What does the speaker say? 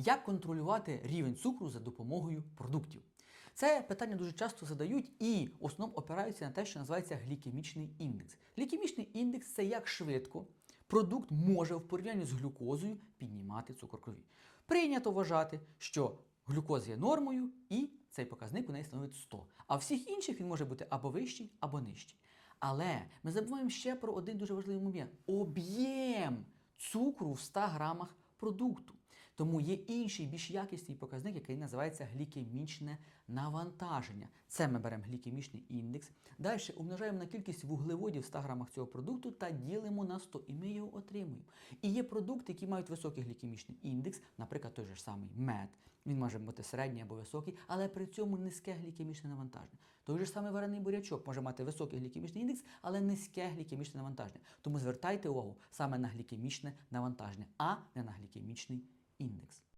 Як контролювати рівень цукру за допомогою продуктів? Це питання дуже часто задають і в основному опираються на те, що називається глікемічний індекс. Глікемічний індекс це як швидко продукт може в порівнянні з глюкозою піднімати цукор крові. Прийнято вважати, що глюкоза є нормою і цей показник у неї становить 100. А всіх інших він може бути або вищий, або нижчий. Але ми забуваємо ще про один дуже важливий момент: об'єм цукру в 100 грамах продукту. Тому є інший, більш якісний показник, який називається глікемічне навантаження. Це ми беремо глікемічний індекс. Далі умножаємо на кількість вуглеводів в 100 грамах цього продукту та ділимо на 100, і ми його отримуємо. І є продукти, які мають високий глікемічний індекс, наприклад, той же самий мед. Він може бути середній або високий, але при цьому низьке глікемічне навантаження. Той же самий варений бурячок може мати високий глікемічний індекс, але низьке глікемічне навантаження. Тому звертайте увагу саме на глікемічне навантаження, а не на глікемічний індекс.